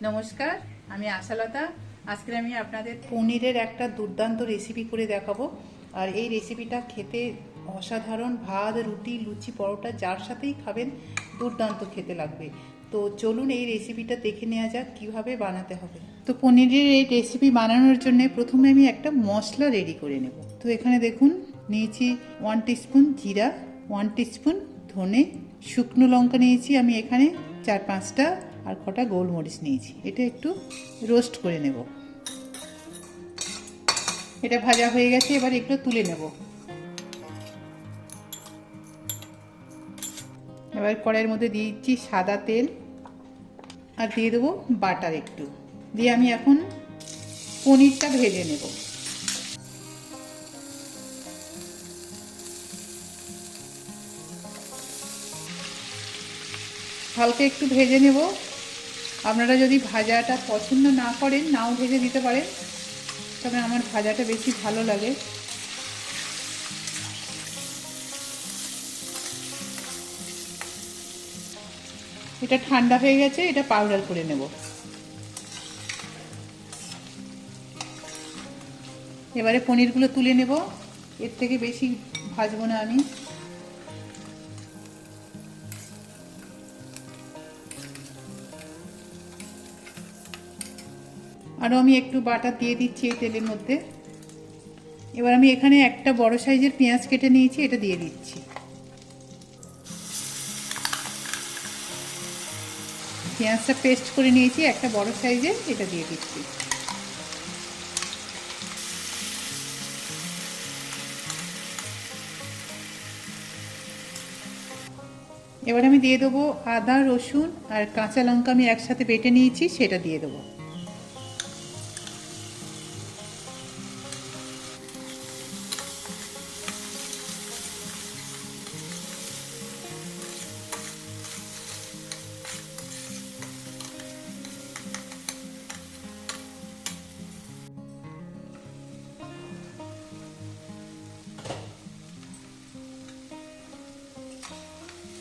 নমস্কার, আমি আশালতা। আজকে আমি আপনাদের পনিরের একটা দুর্দান্ত রেসিপি করে দেখাবো। আর এই রেসিপিটা খেতে অসাধারণ, ভাত, রুটি, লুচি, পরোটা, যার সাথেই খাবেন, দুর্দান্ত খেতে লাগবে। তো চলুন এই রেসিপিটা দেখে নেওয়া যাক, কীভাবে বানাতে হবে। তো পনিরের এই রেসিপি বানানোর জন্য প্রথমে আমি একটা মশলা রেডি করে নেব। তো এখানে দেখুন, নিয়েছি ওয়ান টিস্পুন জিরা ওয়ান টিস্পুন ধনে, শুকনো লঙ্কা নিয়েছি আমি এখানে চার পাঁচটা আর কটা গোলমরিচ নিয়েছি। এটা একটু রোস্ট করে নেব। এটা ভাজা হয়ে গেছে, এবার একটু তুলে নেব। এবার কড়াইয়ের মধ্যে দিয়ে দিচ্ছি সাদা তেল আর দিয়ে দেবো বাটার একটু। দিয়ে আমি এখন পনিরটা ভেজে নেব। হালকা একটু ভেজে নেব। আপনারা যদি ভাজাটা পছন্দ না করেন, নাও ভেজে দিতে পারেন। তবে আমার ভাজাটা বেশি ভালো লাগে। এটা ঠান্ডা হয়ে গেছে, এটা পাউডার করে নেব। এবারে পনিরগুলো তুলে নেব। এর থেকে বেশি ভাজবো না আমি। আরও আমি একটু বাটার দিয়ে দিচ্ছি এই তেলের মধ্যে। এবার আমি এখানে একটা বড় সাইজের পেঁয়াজ কেটে নিয়েছি, এটা দিয়ে দিচ্ছি। পেঁয়াজটা পেস্ট করে নিয়েছি, একটা বড় সাইজের এটা দিয়ে দিচ্ছি। এবার আমি দিয়ে দেবো আদা, রসুন আর কাঁচা লঙ্কা আমি একসাথে বেটে নিয়েছি, সেটা দিয়ে দেবো।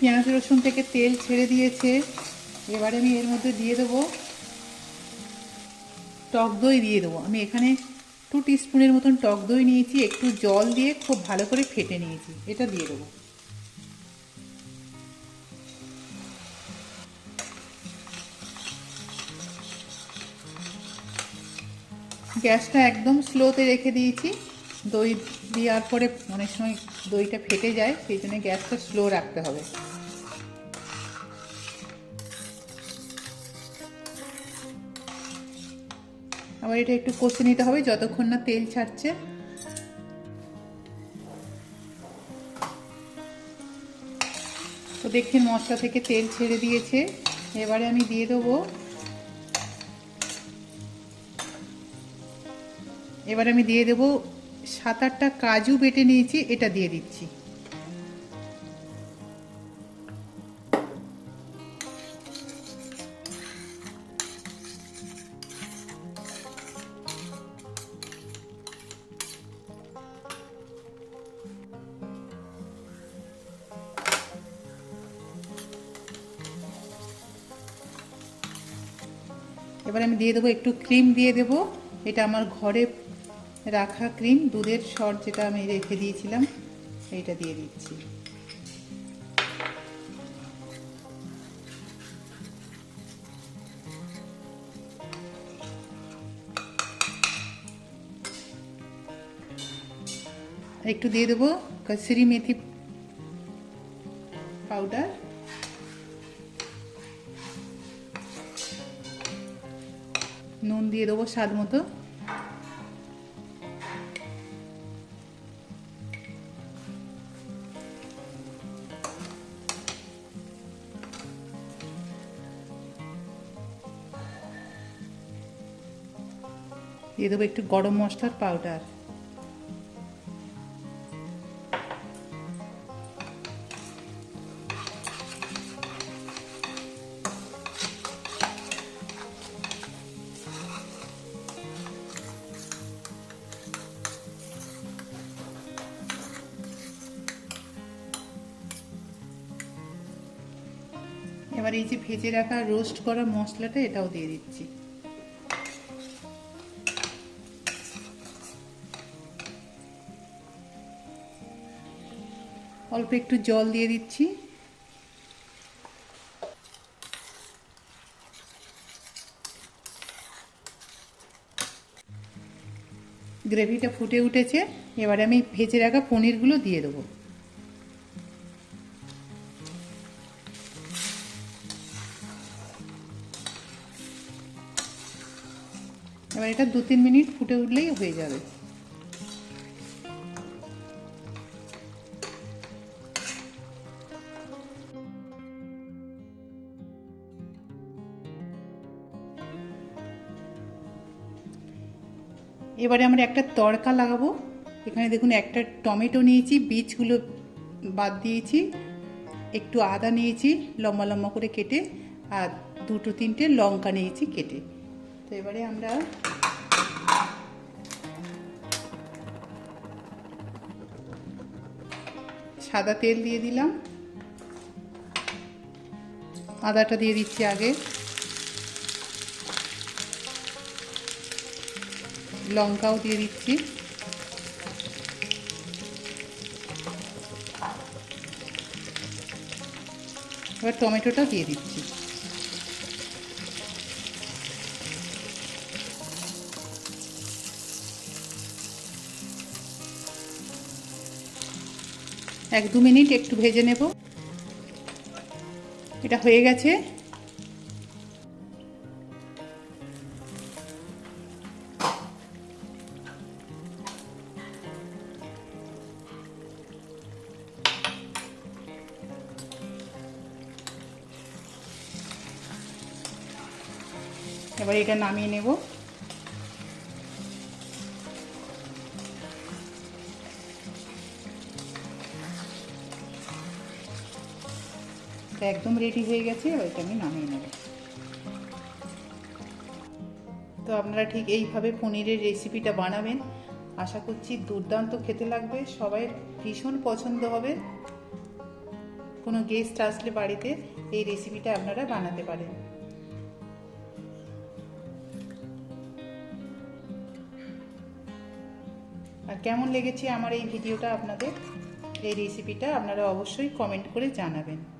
পেঁয়াজ, রসুন থেকে তেল ছেড়ে দিয়েছে। এবারে আমি এর মধ্যে দিয়ে দেবো টক দই দিয়ে দেবো। আমি এখানে টু টিস্পুনের মতন টক দই নিয়েছি, একটু জল দিয়ে খুব ভালো করে ফেটে নিয়েছি। এটা দিয়ে দেবো। গ্যাসটা একদম স্লোতে রেখে দিয়েছি। দই দেওয়ার পরে অনেক সময় দইটা ফেটে যায়, সেই জন্য গ্যাসটা স্লো রাখতে হবে। আবার এটা একটু কষে নিতে হবে, যতক্ষণ না তেল ছাড়ছে। তো দেখছেন মশলা থেকে তেল ছেড়ে দিয়েছে। এবারে আমি দিয়ে দেবো। এবার আমি দিয়ে দেবো সাত আটটা কাজু বেটে নিয়েছি, এটা দিয়ে দিচ্ছি। এবার আমি দিয়ে দেবো একটু ক্রিম দিয়ে দেবো। এটা আমার ঘরে রাখা ক্রিম, দুধের সর যেটা আমি রেখে দিয়েছিলাম, এইটা দিয়ে দিচ্ছি। একটু দিয়ে দেবো কসুরি মেথি নুন দিয়ে দেবো স্বাদ মতো। দিয়ে দেবো একটু গরম মশলার পাউডার এবার এই যে ভেজে রাখা রোস্ট করা মশলাটা এটাও দিয়ে দিচ্ছি। অল্প একটু জল দিয়ে দিচ্ছি। গ্রেভিটা ফুটে উঠেছে। এবারে আমি ভেজে রাখা পনিরগুলো দিয়ে দেবো। এবার এটা দু তিন মিনিট ফুটে উঠলেই হয়ে যাবে। এবারে আমরা একটা তড়কা লাগাবো। এখানে দেখুন একটা টমেটো নিয়েছি, বীজগুলো বাদ দিয়েছি, একটু আদা নিয়েছি, লম্বা লম্বা করে কেটে, আর দুটো তিনটে লঙ্কা নিয়েছি কেটে। তো এবারে আমরা সাদা তেল দিয়ে দিলাম। আদাটা দিয়ে দিচ্ছি আগে। লঙ্কাও দিয়ে দিচ্ছি। এবার টমেটোটা দিয়ে দিচ্ছি। এক দু মিনিট একটু ভেজে নেব। এটা হয়ে গেছে। এবার এটা নামিয়ে নেব। একদম রেডি হয়ে গেছে ওইটা আমি নামিয়ে নেব। তো আপনারা ঠিক এইভাবে পনিরের রেসিপিটা বানাবেন। আশা করছি দুর্দান্ত খেতে লাগবে, সবাই ভীষণ পছন্দ হবে। কোনো গেস্ট আসলে বাড়িতে এই রেসিপিটা আপনারা বানাতে পারেন। আর কেমন লেগেছে আমার এই ভিডিওটা আপনাদের? এই রেসিপিটা আপনারা অবশ্যই কমেন্ট করে জানাবেন।